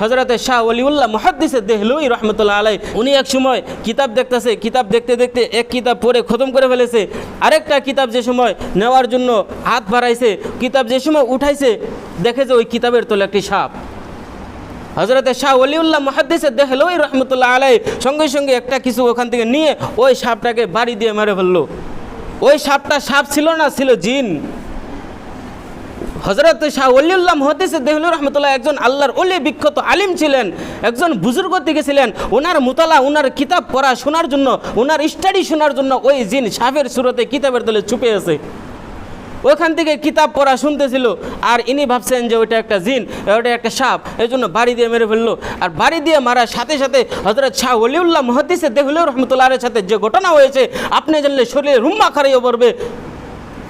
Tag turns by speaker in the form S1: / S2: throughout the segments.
S1: হজরত শাহ অলিউল্লাহ মহাদ্দিসে দেহলুই রহমতুল্লাহ আলাই উনি এক সময় কিতাব দেখতেছে, কিতাব দেখতে দেখতে এক কিতাব পড়ে খতম করে ফেলেছে। আরেকটা কিতাব যে সময় নেওয়ার জন্য হাত বাড়াইছে, কিতাব যে সময় উঠাইছে দেখে যে ওই কিতাবের তোলে একটি সাপ। হজরত শাহ অলিউল্লাহ মহাদ্দিসে দেখল ওই রহমতুল্লাহ আলাই সঙ্গে সঙ্গে একটা কিছু ওখান থেকে নিয়ে ওই সাপটাকে বাড়ি দিয়ে মেরে ফেলল। ওই সাপটা সাপ ছিল না, ছিল জিন। হজরত শাহ অলিউল্লাহ মহাদিসে দেহলুর রহমতুল্লাহ একজন আল্লাহর অলি বিখ্যাত আলিম ছিলেন, একজন বুজুর্গ দিকে ছিলেন। ওনার মুতালা ওনার কিতাব পড়া শোনার জন্য ওনার স্টাডি শোনার জন্য ওই জিন সাপের সুরতে কিতাবের দলে চুপে আছে। ওইখান থেকে কিতাব পড়া শুনতেছিল, আর ইনি ভাবছেন যে ওইটা একটা জিন, ওইটা একটা সাপ এই জন্য বাড়ি দিয়ে মেরে ফেলল। আর বাড়ি দিয়ে মারার সাথে সাথে হজরত শাহ অলিউল্লাহ মহাদিসে দেহুল রহমতুল্লাহের সাথে যে ঘটনা হয়েছে, আপনি জানলে শরীরে রুম্মা খারাইও পড়বে।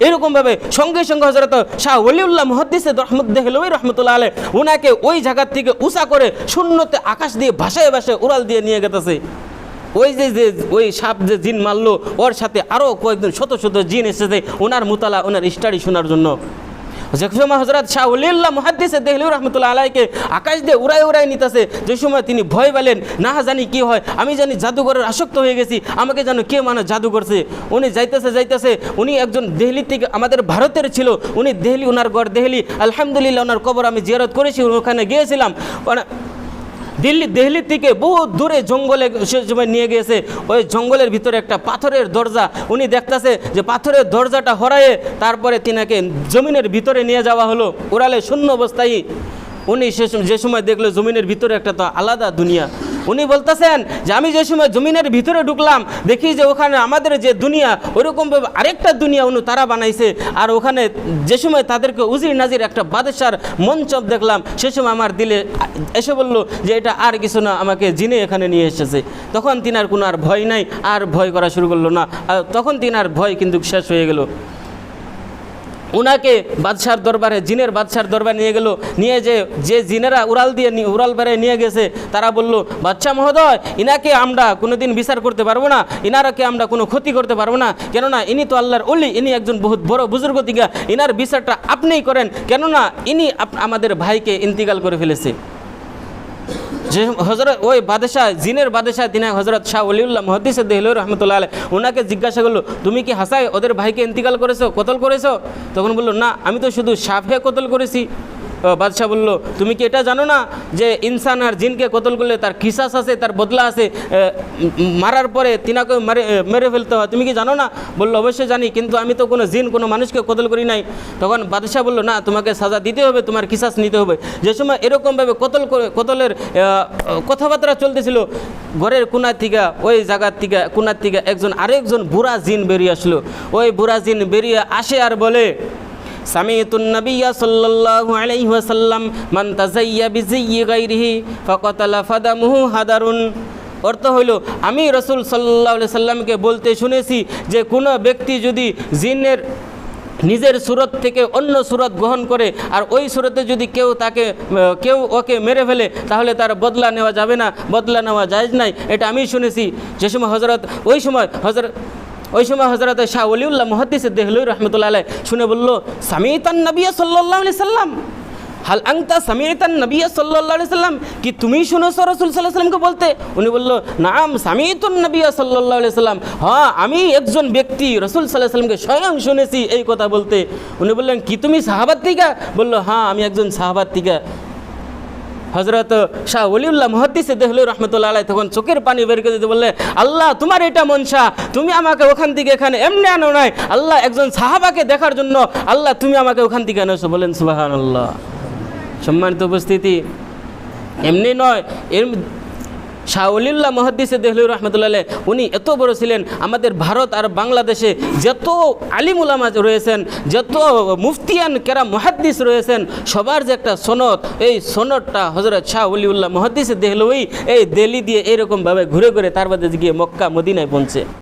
S1: এরকমভাবে সঙ্গে সঙ্গে হজরত শাহ ওলিউল্লাহ মহাদ্দিসে ওই রহমতুল্লাহ আলে ওনাকে ওই জায়গার থেকে উষা করে শূন্যতে আকাশ দিয়ে ভাসায় ভাসায় উড়াল দিয়ে নিয়ে গেতেছে। ওই যে যে, ওই সাপ যে জিন মারলো, ওর সাথে আরও কয়েকজন শত শত জিন এসেছে ওনার মোতালা ওনার স্টাডি শোনার জন্য। সময় হজরত শাহ উলিল্লা মহাদ্দিসে দেখলেও রহমতুল্লাহ আলাইকে আকাশ দিয়ে উড়াই উড়াই নিতেছে, যে সময় তিনি ভয় পেলেন, না, জানি কি হয়, আমি জানি জাদুঘরের আসক্ত হয়ে গেছি, আমাকে যেন কে মানে জাদু করছে? উনি যাইতেছে যাইতেছে, উনি একজন দেহলি থেকে আমাদের ভারতের ছিল, উনি দেহলি ওনার গড় দেহলি, আলহামদুলিল্লাহ ওনার কবর আমি জিয়ারত করেছি, ওখানে গিয়েছিলাম। ওনা- দিল্লি দিল্লি থেকে বহু দূরে জঙ্গলে সে সময় নিয়ে গিয়েছে। ওই জঙ্গলের ভিতরে একটা পাথরের দরজা। উনি দেখতেছে যে পাথরের দরজাটা হরায়ে তারপরে তিনাকে জমিনের ভিতরে নিয়ে যাওয়া হলো। উড়ালে শূন্য অবস্থায় উনি সে যে সময় দেখল জমিনের ভিতরে একটা তো আলাদা দুনিয়া। উনি বলতেছেন যে আমি যে সময় জমিনের ভিতরে ঢুকলাম, দেখি যে ওখানে আমাদের যে দুনিয়া ওরকমভাবে আরেকটা দুনিয়া উনি তারা বানাইছে। আর ওখানে যে সময় তাদেরকে উজির নাজির একটা বাদশার মঞ্চপ দেখলাম, সে সময় আমার দিলে এসে বলল যে এটা আর কিছু না, আমাকে জিনে এখানে নিয়ে এসেছে। তখন তিনার কোনো আর ভয় নাই, আর ভয় করা শুরু করল না। তখন তিনার ভয় কিন্তু শেষ হয়ে গেল। ওনাকে বাদশার দরবারে, জিনের বাদশার দরবারে নিয়ে গেল। নিয়ে যে যে জিনেরা উড়াল দিয়ে উড়াল বেড়ে নিয়ে গেছে, তারা বলল বাচ্চা মহোদয়, ইনাকে আমরা কোনো দিন বিচার করতে পারব না ইনারাকে আমরা কোনো ক্ষতি করতে পারব না। কেননা ইনি তো আল্লাহর অলি ইনি একজন বহুত বড় বুজুর্গ দিঘা ইনার বিচারটা আপনিই করেন। কেননা ইনি আমাদের ভাইকে ইন্তিকাল করে ফেলেছে। যে হজরত ওই বাদশাহ, জিনের বাদশাহ তিনি হজরত শাহ অলিউল্লাহ মহদিস দেহল রহমতুল্লাহ আলহ ওনাকে জিজ্ঞাসা করল, তুমি কি হাসায়? ওদের ভাইকে ইন্তিকাল করেছ? কতল করেছ? তখন বলল, না, আমি তো শুধু সাফে কতল করেছি। বাদশাহ বলল, তুমি কি এটা জানো না যে ইনসান আর জিনকে কতল করলে তার কিসাস আছে, তার বদলা আছে মারার পরে তিনাকে মারে মেরে ফেলতে হয়? তুমি কি জানো না? বলল, অবশ্যই জানি, কিন্তু আমি তো কোনো জিন, কোনো মানুষকে কতল করি নাই। তখন বাদশাহ বলল, না, তোমাকে সাজা দিতে হবে, তোমার কিসাস নিতে হবে। যে সময় এরকমভাবে কতল কতলের কথাবার্তা চলতেছিল, ঘরের কোনার থেকে, ওই জায়গার থেকে কোনার থেকে একজন আরেকজন বুড়া জিন বেরিয়ে আসলো। ওই বুড়া জিন বেরিয়ে আসে আর বলে সাল্লাল্লাহু অর্থ হইল, আমি রসুল সাল্লাহ সাল্লামকে বলতে শুনেছি যে কোনো ব্যক্তি যদি জিনের নিজের সুরত থেকে অন্য সুরত গ্রহণ করে আর ওই সুরতে যদি কেউ তাকে, কেউ ওকে মেরে ফেলে, তাহলে তার বদলা নেওয়া যাবে না, বদলা নেওয়া যায় নাই। এটা আমি শুনেছি। যে সময় হজরত ওই সময় হজরত ওই সময় হজরত শাহ অলিউল্লাহ মহাদ্দিসে দেহলুই রহমতুল্লাহ আলাই শুনে বলল, সামিতান নবিয়া সাল্লাহ আলি সাল্লাম? হাল আংতা সামিতান নবিয়া সাল্লাহ সাল্লাম? কি তুমি শুনেছো রসুল সাল্লাহ সাল্লামকে বলতে? উনি বলল, নাম সামিতুন নবিয়া সাল্লাহ সাল্লাম। হ্যাঁ আমি একজন ব্যক্তি রসুল সাল্লাহ সাল্লামকে স্বয়ং শুনেছি এই কথা বলতে। উনি বললেন, কি তুমি সাহাবাত বলল হ্যাঁ আমি একজন সাহাবাত হজরত শাহ অলিউল্লাহ মহাদ্দিসে দেহলু রহমতুল্লাহ আলাই তখন চোখের পানি বের করে দিতে বললে, আল্লাহ, তোমার এটা মনসা তুমি আমাকে ওখান থেকে এখানে এমনি আনো নাই। আল্লাহ, একজন সাহাবাকে দেখার জন্য, আল্লাহ, তুমি আমাকে ওখান থেকে আনোছো বলেন সুবাহান আল্লাহ সম্মানিত উপস্থিতি, এমনি নয়, এর শাহলিল্লাহ মহাদ্দিসে দেহলুর রহমতুল্লাহ উনি এত বড় ছিলেন, আমাদের ভারত আর বাংলাদেশে যত আলিম উলামাজ রয়েছেন, যত মুফতিয়ান কেরা মহাদ্দিস রয়েছেন, সবার যে একটা সনদ, এই সনদটা হজরত শাহ অলিউল্লাহ মহাদ্দিসে দেহলুই এই দিল্লি দিয়ে এইরকমভাবে ঘুরে ঘুরে তার বাদে গিয়ে মক্কা, মদিনায় পৌঁছে।